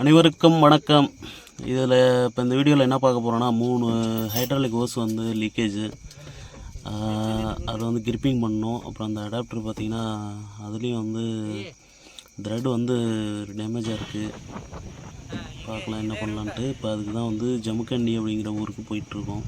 அனைவருக்கும் வணக்கம். இதில் இப்போ இந்த வீடியோவில் என்ன பார்க்க போகிறோன்னா மூணு ஹைட்ராலிக் ஹோஸ் வந்து லீக்கேஜு அது வந்து கிரிப்பிங் பண்ணணும். அப்புறம் அந்த அடாப்டர் பார்த்திங்கன்னா அதுலேயும் வந்து த்ரெட் வந்து டேமேஜாக இருக்குது பார்க்கலாம் என்ன பண்ணலான்ட்டு. இப்போ அதுக்கு தான் வந்து ஜம்முக்கண்டி அப்படிங்கிற ஊருக்கு போயிட்டுருக்கோம்.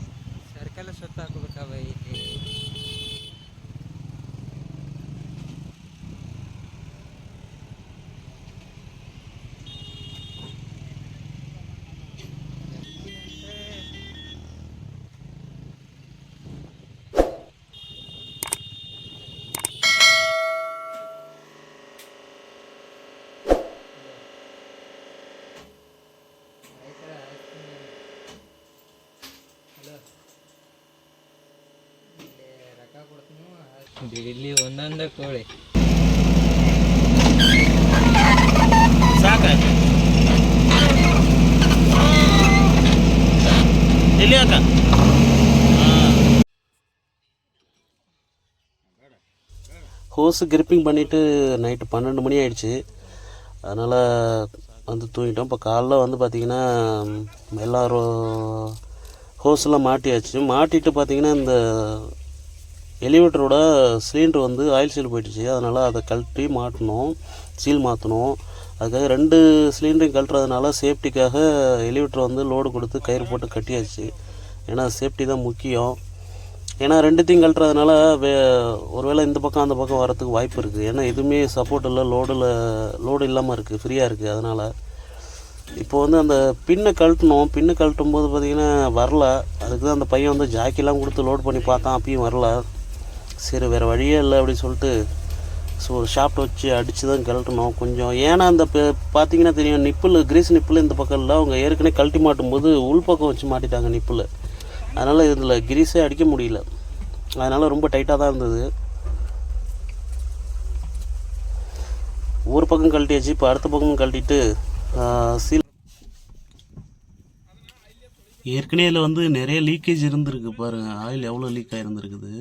ಬಿಡಿಲಿ ಒಂದೊಂದ ಕೋಳಿ ಸಾಕ ಎಲ್ಲಿ ಅಕ್ಕ ஹோஸு கிரிப்பிங் பண்ணிவிட்டு நைட்டு பன்னெண்டு மணி ஆயிடுச்சு அதனால் வந்து தூங்கிட்டோம் இப்போ காலைல வந்து பார்த்திங்கன்னா எல்லோரும் ஹோஸ்லாம் மாட்டியாச்சு மாட்டிட்டு பார்த்திங்கன்னா இந்த எலிவேட்டரோட சிலிண்டர் வந்து ஆயில் சீல் போயிடுச்சு. அதனால் அதை கழட்டி மாட்டணும் சீல் மாற்றணும் அதுக்காக ரெண்டு சிலிண்டரையும் கழட்டுறதுனால சேஃப்டிக்காக எலிவேட்டர் வந்து லோடு கொடுத்து கயிறு போட்டு கட்டியாச்சு. ஏன்னா சேஃப்டி தான் முக்கியம். ஏன்னா ரெண்டுத்தையும் கழட்டுறதுனால வே ஒருவேளை இந்த பக்கம் அந்த பக்கம் வரத்துக்கு வாய்ப்பு இருக்குது ஏன்னா எதுவுமே சப்போர்ட் இல்லை லோடில் லோடு இல்லாமல் இருக்குது ஃப்ரீயாக இருக்குது அதனால் இப்போ வந்து அந்த பின்னை கழட்டணும். பின்னை கழட்டும் போது பார்த்திங்கன்னா வரல. அதுக்கு தான் அந்த பையன் வந்து ஜாக்கிலாம் கொடுத்து லோட் பண்ணி பார்த்தான். அப்பயும் வரல. சரி வேறு வழியே இல்லை அப்படின்னு சொல்லிட்டு ஸோ ஒரு ஷாப்ட் வச்சு அடித்து தான் கழட்டணும். கொஞ்சம் ஏன்னா அந்த பார்த்தீங்கன்னா தெரியும் நிப்பிள் கிரீஸ் நிப்பிள் இந்த பக்கம் இல்லை அவங்க ஏற்கனவே கழட்டி மாட்டும் போது உள்பக்கம் வச்சு மாட்டிட்டாங்க நிப்பிள் அதனால் இதில் கிரீஸே அடிக்க முடியல. அதனால் ரொம்ப டைட்டாக தான் இருந்தது. ஒரு பக்கம் கழட்டியாச்சு இப்போ அடுத்த பக்கமும் கழட்டிட்டு சீல் ஏற்கனவே இதில் வந்து நிறைய லீக்கேஜ் இருந்திருக்கு பாருங்கள் ஆயில் எவ்வளோ லீக் ஆகிருந்துருக்குது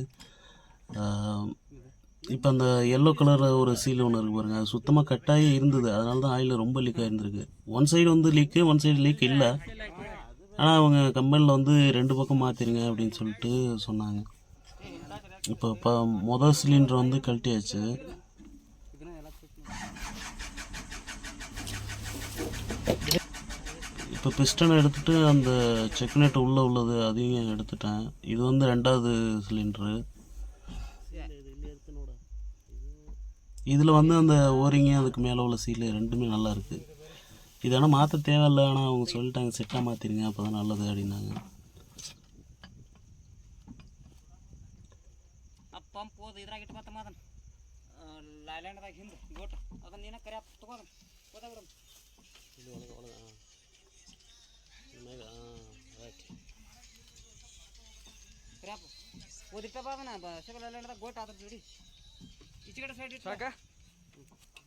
இப்போ அந்த எல்லோ கலர் ஒரு சீல் ஒன்று இருக்கு பாருங்கள் அது சுத்தமாக கட்டாகி இருந்தது. அதனால தான் ஆயில் ரொம்ப லீக் ஆகிருந்துருக்கு ஒன் சைடு வந்து லீக்கு ஒன் சைடு லீக் இல்லை. ஆனால் அவங்க கம்பெனியில் வந்து ரெண்டு பக்கம் மாற்றிருங்க அப்படின்னு சொல்லிட்டு சொன்னாங்க. இப்போ இப்போ மொதல் சிலிண்டர் வந்து கழட்டியாச்சு. இப்போ பிஸ்டனை எடுத்துகிட்டு அந்த செக்னெட் உள்ளே உள்ளது அதையும் எடுத்துட்டேன். இது வந்து ரெண்டாவது சிலிண்டரு இதில் வந்து அந்த ஓரிங்க அதுக்கு மேலே உள்ள சீலு ரெண்டுமே நல்லா இருக்குது இது ஆனால் மாற்ற தேவையில்லை ஆனால் அவங்க சொல்லிட்டாங்க செட்டாக மாற்றிருங்க அப்போ தான் நல்லது அப்படின்னாங்க ಆ ಪಂಪ್ ಹೋದ ಇದ್ರಾಗ ಇಟ್ಟು ಮತ್ತೆ ಮಾದನ್ ಲ್ಯಾಂಡ್ದಾಗ ಹಿಂದೆ ಗೋಟ್ ಅದನ್ನ ಏನ ಕರಿ ತಗೋದನ್ ಹೋದ ಬಿಡಮ್ ಕರಿಯಪ್ಪ ಓದಿಟ್ಟ ಬಾದನ ಶಕಲ ಲ್ಯಾಂಡ್ದಾಗ ಗೋಟ್ ಅದ್ರ ಜೋಡಿ ಈಚೆ ಕಡೆ ಸೈಡ್ ಇಟ್ಟು ಸಾಕ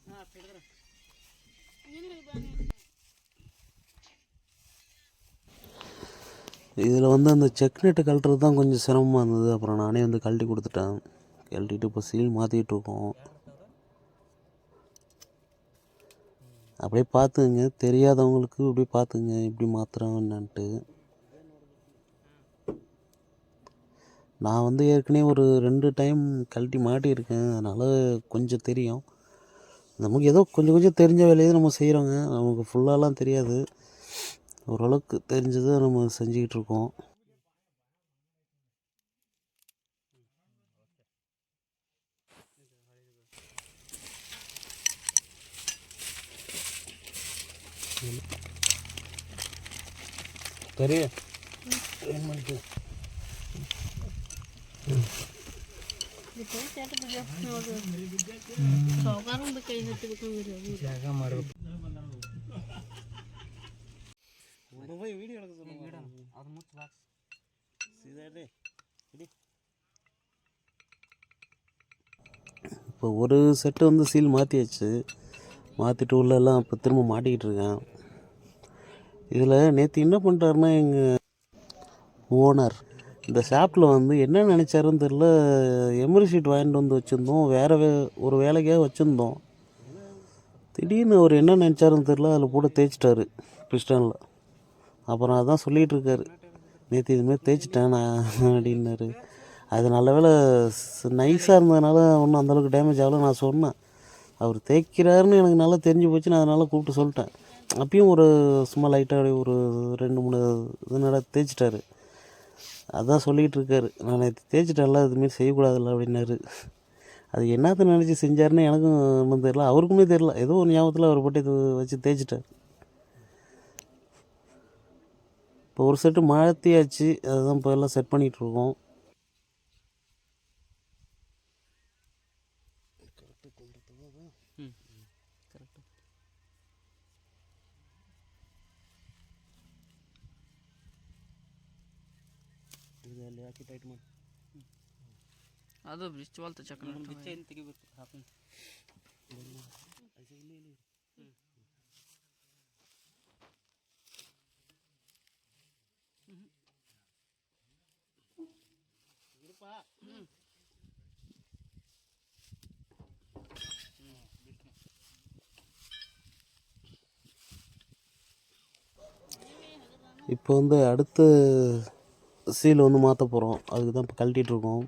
ಹಾಂ ಹಿಡಿದ್ರ இதில் வந்து அந்த செக் நெட்டு கழட்டுறது தான் கொஞ்சம் சிரமமாக இருந்தது அப்புறம் நானே வந்து கழட்டி கொடுத்துட்டேன் கழட்டிட்டு இப்போ சீல் மாற்றிட்டு இருக்கோம் அப்படியே பார்த்துங்க தெரியாதவங்களுக்கு அப்படியே பார்த்துங்க எப்படி மாற்றுறோம் என்னன்ட்டு நான் வந்து ஏற்கனவே ஒரு ரெண்டு டைம் கழட்டி மாட்டியிருக்கேன். அதனால் கொஞ்சம் தெரியும். நமக்கு ஏதோ கொஞ்சம் கொஞ்சம் தெரிஞ்ச வேலையை நம்ம செய்கிறோங்க நமக்கு ஃபுல்லாலாம் தெரியாது. ஓரளவுக்கு தெரிஞ்சதை நம்ம செஞ்சுக்கிட்டு இருக்கோம். பெரிய ரெண்டு மணிக்கு. ಜಾಗ ಮಾಡ್ಬೇಕು ವಿಡಿಯೋ ಅದು ಮುಚ್ಚ ಬಾಕ್ಸ್ இப்போ ஒரு செட்டு வந்து சீல் மாற்றியாச்சு மாற்றிட்டு உள்ளெல்லாம் இப்போ திரும்ப மாட்டிக்கிட்டு இருக்கேன் இதில் நேற்று என்ன பண்ணிட்டாருன்னா எங்கள் ஓனர் இந்த ஷாப்பில் வந்து என்ன நினச்சாருன்னு தெரில எமரி ஷீட் வாங்கிட்டு வந்து வச்சுருந்தோம். வேறு வே ஒரு வேலைக்காக வச்சுருந்தோம். திடீர்னு அவர் என்ன நினச்சாருன்னு தெரில அதில் போட்டு தேய்ச்சிட்டாரு பிஸ்டனில் அப்புறம் அதான் சொல்லிகிட்டு இருக்காரு. நேற்று இதுமாரி தேய்ச்சிட்டேன் நான் அப்படின்னாரு. அது நல்ல வேலை நைஸாக இருந்ததுனால ஒன்றும் அந்தளவுக்கு டேமேஜ் ஆகல. நான் சொன்னேன். அவர் தேய்க்கிறாருன்னு எனக்கு நல்லா தெரிஞ்சு போச்சு. நான் அதனால் கூப்பிட்டு சொல்லிட்டேன். அப்பயும் ஒரு சும்மா லைட்டாக ஒரு ரெண்டு மூணு இது நட தேய்ச்சிட்டாரு. அதான் சொல்லிகிட்டு இருக்காரு நான் நேற்று தேய்ச்சிட்டேன்ல இதுமாரி செய்யக்கூடாதுல்ல அப்படின்னாரு. அது என்னத்த நினச்சி செஞ்சாருன்னு எனக்கும் ஒன்றும் தெரில அவருக்குமே தெரில ஏதோ ஒரு ஞாபகத்தில் அவர் போட்டு இது வச்சு தேய்ச்சிட்டார். இப்போ ஒரு செட்டு மாற்றியாச்சு அதுதான் இப்போ எல்லாம் செட் பண்ணிகிட்ருக்கோம். ಹಾಕಿ ಟೈಟ್ ಮಾಡಿ ಅದು ಬ್ರಿಚ್ ವಾಲ್ತ ಚಕ್ಕ ಬಿಚ್ಚ ಏನು ತೆಗಿಬೇಕು ಹಾಕಿ இப்போ வந்து அடுத்த சீல் வந்து மாற்ற போகிறோம் அதுக்கு தான் இப்போ கழட்டிட்டு இருக்கோம்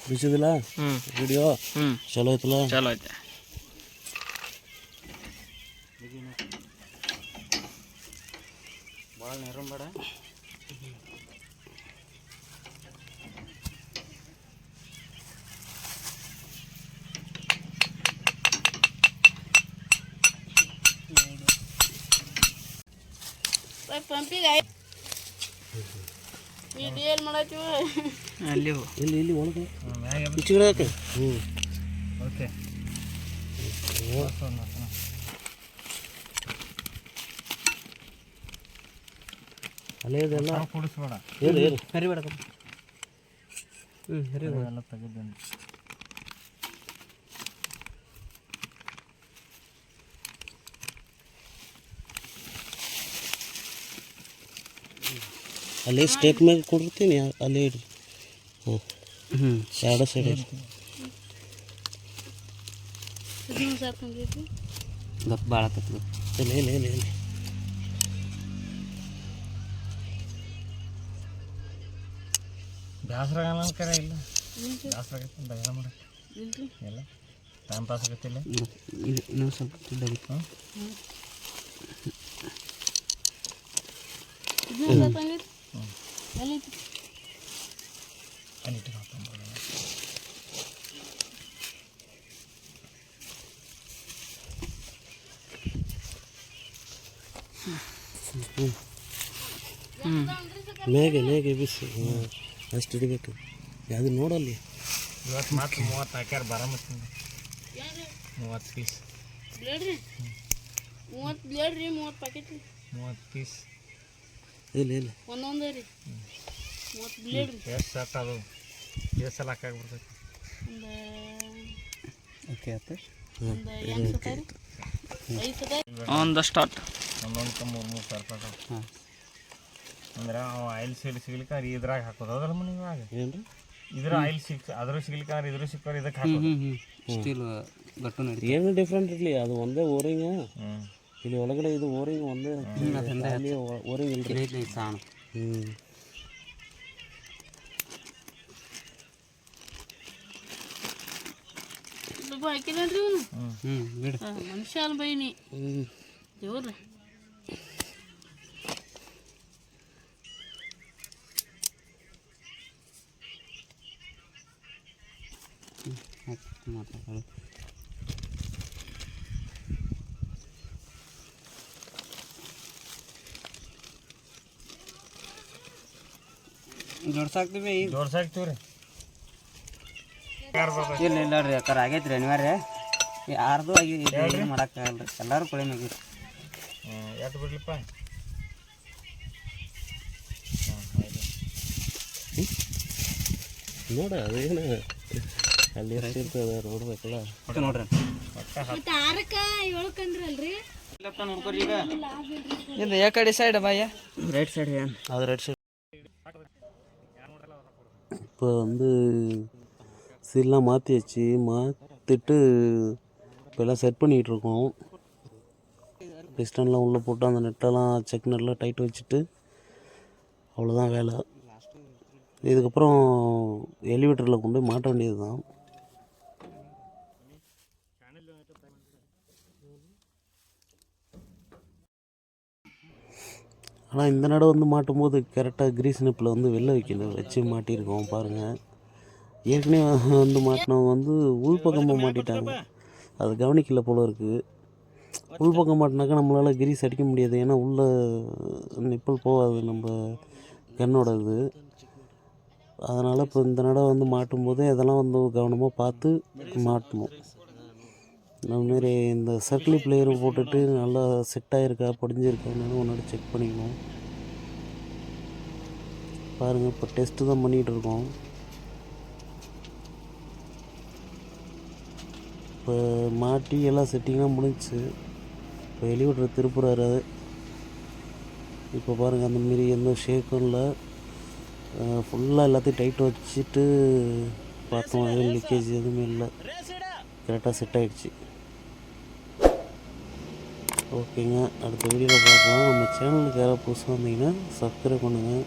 பிடிச்சதுல ಹ್ಞೂ வீடியோ ಹ್ಞೂ ಚಲೋ ಐತಲ್ಲ ಚಲೋ ಐತೆ ಭಾಳ ನೆರಂ ಬೇಡ ಪಂಪಿಗೆ ಇದು ಏನು ಮಾಡತ್ತೀವ ಅಲ್ಲಿ ಇಲ್ಲಿ ಇಲ್ಲಿ ಒಳಗೆ. ಹ್ಞೂ ಓಕೆ. ಅಲ್ಲೇ ಇದೆಲ್ಲ ಕುಡಿಸ್ಬೇಡ. ಹೇಳು ಹೇಳು. ಹರಿಬೇಡ ಹ್ಞೂ ಹರಿಬೇಡ ಎಲ್ಲ ಅಲ್ಲೇ ಸ್ಟೇಕ್ ಮೇಲೆ ಕೊಡಿರ್ತೀನಿ ಅಲ್ಲಿ ಇಡ್ರಿ ಹ್ಞೂ ಹ್ಞೂ ಎರಡು ಸೈಡ್ ದಪ್ಪ ಭಾಳ ಇಲ್ಲ ಇಲ್ಲ ಇಲ್ಲ ಇಲ್ಲ. ಬ್ಯಾಸ್ರ ಕರೆ ಇಲ್ಲ. ಬ್ಯಾಸ್ರ ಆಗತ್ತೆ ಬಯಲ ಮಾಡಕ್ಕೆ ಇಲ್ರಿ ಎಲ್ಲ ಟೈಮ್ ಪಾಸ್ ಆಗತ್ತಿಲ್ಲ ಇನ್ನೊಂದು ಸ್ವಲ್ಪ ಅಲ್ಲಿ ಮೇಗೆ ಮೇಗೆ ಬಿಸಿ ಅಷ್ಟು ಹಿಡಿಬೇಕು ಯಾವುದು ನೋಡಲ್ಲಿ? ಇವತ್ತು ಮಾತ್ರ ಮೂವತ್ತು ಹಾಕ್ಯಾರ ಬರ ಮತ್ತೆ ಮೂವತ್ತು ಪೀಸ್ ಮೂವತ್ತು ಮೂವತ್ತು ಪೀಸ್ ಇಲ್ಲ ಇಲ್ಲ. ಒಂದೊಂದೇ ರೀ. ಮೂವತ್ತು ಬ್ಲೇಡ್ ರೀ ಎಷ್ಟು ಸಟ್ ಅದು? ಎಷ್ಟು ಸಲ ಹಾಕಾಗ್ಬಿಡ್ತೈತಿ ಓಕೆ ಆಯ್ತು. ಒಂದು ಸ್ಟಾರ್ಟ್. ಮೂರು ಮೂರು ಸಾವಿರ ರೂಪಾಯಿ ಅದಾವ. ಹಾಂ. ಅಂದ್ರೆ ಅವ ಆಯಿಲ್ ಸೀಲ್ ಸಿಗ್ಲಿಕ್ಕೆ ಇದ್ರಾಗ ಹಾಕೋದು. ಏನು ರೀ ಇದ್ರ ಆಯಿಲ್ ಸಿಕ್ ಅದ್ರ ಸಿಗ್ಲಿಕ್ಕೆ ಅಂದ್ರೆ ಇದ್ರ ಸಿಕ್ಕೋರು ಇದಕ್ಕೆ ಹಾಕೋದು. ಸ್ಟೀಲ್ ಗಟ್ಟು ನಡೀತಿ ಏನು ಡಿಫ್ರೆಂಟ್ ಇರಲಿ ಅದು ಒಂದೇ ಓರಿಂಗ ಹ್ಞೂ ಇಲ್ಲಿ ಒಳಗಡೆ ಇದು ಓರಿಂಗ್ ಒಂದೇ ಅಲ್ಲಿ ಓರಿಂಗ್ ಇಲ್ರಿ ಐತೆ ಸಾಣ ಹ್ಞೂ ಸ್ವಲ್ಪ ಹಾಕಿದೇನ್ರಿ ಇವನು ಹ್ಞೂ ಬಿಡು ಮನುಷ್ಯ ಅಲ್ಲ ಬೈನಿ ಹ್ಞೂ ದೇವ್ರಿ ಮಾತಾಡೋದು ದೊಡ್ಸಾಕ್ತಿವಿ ಈಗ. ದೊಡ್ಸಾಕ್ತಿವ್ರಿ ಇಲ್ಲ ಇಲ್ಲ ರೀ ಅಕ್ಕಾರ ಆಗೈತೆ ರೀ ಅನಿವಾರ್ಯ. ಯಾರ್ದು ಆಗಿ ಏನು ಎಲ್ಲಾರು ರೀ ಎಲ್ಲರೂ ಕೊಳೆ ಮುಗೀರಿ ಯಾಕೆ ನೋಡ ಅದೇನು ಅಲ್ಲಿ ಎಷ್ಟು ಇರ್ತದೆ ನೋಡ್ಬೇಕಲ್ಲ ನೋಡ್ರಿ. ಇದು ಯಾವ ಕಡೆ ಸೈಡ್ ಬಾಯ ರೈಟ್ ಸೈಡ್ ಅದು ರೈಟ್ ಸೈಡ್. இப்போ வந்து சீல்லாம் மாற்றியாச்சு மாற்றிட்டு இப்போ எல்லாம் செட் பண்ணிகிட்டு இருக்கோம் பிஸ்டன்லாம் உள்ளே போட்டு அந்த நெட்டெல்லாம் செக் நெட்லாம் டைட் வச்சுட்டு அவ்வளோதான் வேலை. இதுக்கப்புறம் எலிவேட்டரில் கொண்டு போய் மாட்ட வேண்டியது தான் ஆனால் இந்த நடை வந்து மாட்டும் போது கரெக்டாக கிரீஸ் நெப்பில் வந்து வெளில வைக்கல வச்சு மாட்டியிருக்கோம் பாருங்கள் ஏற்கனவே வந்து மாட்டினவங்க வந்து உள்பக்கமாக மாட்டிட்டாங்க. அது கவனிக்கல போல இருக்குது உள்பக்கம் மாட்டினாக்கா நம்மளால் கிரீஸ் அடிக்க முடியாது. ஏன்னா உள்ளே நிப்பல் போகாது நம்ம கண்ணோட இது. அதனால் இப்போ இந்த நடை வந்து மாட்டும் போதே இதெல்லாம் வந்து கவனமாக பார்த்து மாட்டணும். நம்ம மாரி இந்த சர்க்கிள் பிளேயர் போட்டுட்டு நல்லா செட் ஆகிருக்கா படிஞ்சிருக்கான்னு ஒன்றோட செக் பண்ணிக்கணும். பாருங்கள் இப்போ டெஸ்ட்டு தான் பண்ணிகிட்டு இருக்கோம். இப்போ மாட்டி எல்லாம் செட்டிங்லாம் முடிஞ்சுச்சு. இப்போ எலிவேட்டர் திருப்புறாரு இப்போ பாருங்கள் அந்த மாரி எந்த ஷேக்கும் இல்லை. ஃபுல்லாக எல்லாத்தையும் டைட் வச்சுட்டு பார்த்தோம் எதுவும் லீக்கேஜ் எதுவுமே இல்லை. கரெக்டாக செட் ஆகிடுச்சு ஓகேங்க. அடுத்த வீடியோவில் பார்க்கலாம். நம்ம சேனலுக்கு யாராவது புதுசாக வந்தீங்கன்னா சப்ஸ்கிரைப் பண்ணுங்கள்